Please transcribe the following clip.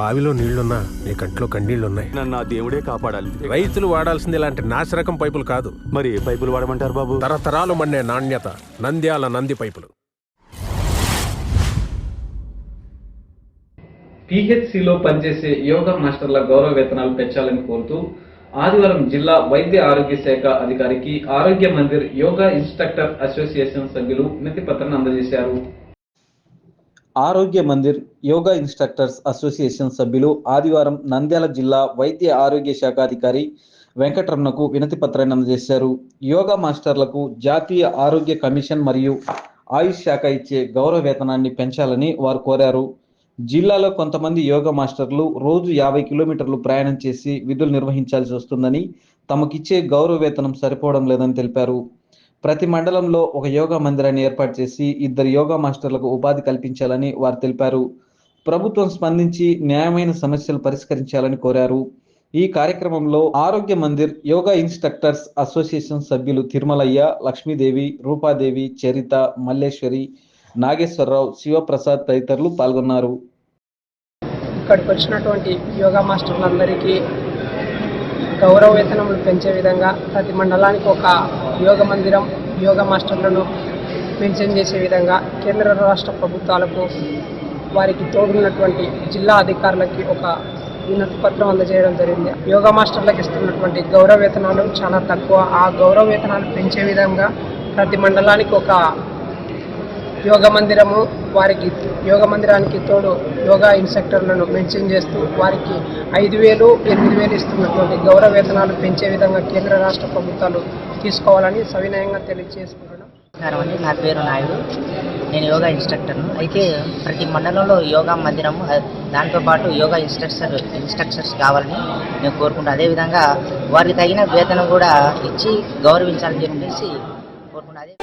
బావిలో నీళ్ళున్నా నీ కంట్లో కన్నీళ్ళున్నాయి. నన్ను ఆ దేవుడే కాపాడాలి. రైతులు వాడాల్సింది ఇలాంటి నాసిరకం పైపులు కాదు. మరి ఏ పైపులు వాడమంటారు బాబు? తరతరాలు మండే నాణ్యత నంద్యాల నంది పైపులు. పిహెచ్సిలో పనిచేసే యోగా మాస్టర్ల గౌరవ వేతనాలు పెంచాలని కోరుతూ ఆదివారం జిల్లా వైద్య ఆరోగ్య శాఖ అధికారికి ఆరోగ్య మందిర్ యోగా ఇన్స్ట్రక్టర్ అసోసియేషన్ సభ్యులు వినతి పత్రాన్ని అందజేశారు. ఆరోగ్య మందిర్ యోగా ఇన్స్ట్రక్టర్స్ అసోసియేషన్ సభ్యులు ఆదివారం నంద్యాల జిల్లా వైద్య ఆరోగ్య శాఖ అధికారి వెంకటరమణకు వినతి పత్రాన్ని అందజేశారు. యోగా మాస్టర్లకు జాతీయ ఆరోగ్య కమిషన్ మరియు ఆయుష్ శాఖ ఇచ్చే గౌరవ వేతనాన్ని పెంచాలని వారు కోరారు. జిల్లాలో కొంతమంది యోగా మాస్టర్లు రోజు యాభై కిలోమీటర్లు ప్రయాణం చేసి విధులు నిర్వహించాల్సి వస్తుందని తమకిచ్చే గౌరవ వేతనం సరిపోవడం లేదని తెలిపారు. ప్రతి మండలంలో ఒక యోగా మందిరాన్ని ఏర్పాటు చేసి ఇద్దరు యోగా మాస్టర్లకు ఉపాధి కల్పించాలని వారు తెలిపారు. ప్రభుత్వం స్పందించి న్యాయమైన సమస్యలు పరిష్కరించాలని కోరారు. ఈ కార్యక్రమంలో ఆరోగ్య మందిర్ యోగా ఇన్స్ట్రక్టర్స్ అసోసియేషన్ సభ్యులు తిరుమలయ్య లక్ష్మీదేవి రూపాదేవి చరిత మల్లేశ్వరి నాగేశ్వరరావు శివప్రసాద్ తదితరులు పాల్గొన్నారు. ఇక్కడికి వచ్చినటువంటి యోగా మాస్టర్లందరికీ గౌరవ వేతనములు పెంచే విధంగా ప్రతి మండలానికి ఒక యోగ మందిరం యోగ మాస్టర్లను మెన్షన్ చేసే విధంగా కేంద్ర రాష్ట్ర ప్రభుత్వాలకు వారికి తోడున్నటువంటి జిల్లా అధికారులకి ఒక వినతి పత్రం అందజేయడం జరిగింది. యోగా మాస్టర్లకు ఇస్తున్నటువంటి గౌరవ వేతనాలు చాలా తక్కువ. ఆ గౌరవ వేతనాలు పెంచే విధంగా ప్రతి మండలానికి ఒక యోగ మందిరము వారికి యోగ మందిరానికి తోడు యోగా ఇన్స్ట్రక్టర్లను మెన్షన్ చేస్తూ వారికి ఐదు వేలు ఎనిమిది వేలు ఇస్తున్నటువంటి గౌరవ వేతనాలు పెంచే విధంగా కేంద్ర రాష్ట్ర ప్రభుత్వాలు తీసుకోవాలని సవినయంగా తెలియజేసుకుంటున్నాను నమస్కారం అండి. నా పేరు నాయుడు. నేను యోగా ఇన్స్ట్రక్టర్ను. అయితే ప్రతి మండలంలో యోగా మందిరము దాంతోపాటు యోగా ఇన్స్ట్రక్టర్ ఇన్స్ట్రక్టర్స్ కావాలని నేను కోరుకుంటాను అదేవిధంగా వారికి తగిన వేతనం కూడా ఇచ్చి గౌరవించాలని చెప్పేసి కోరుకుంటాను అదే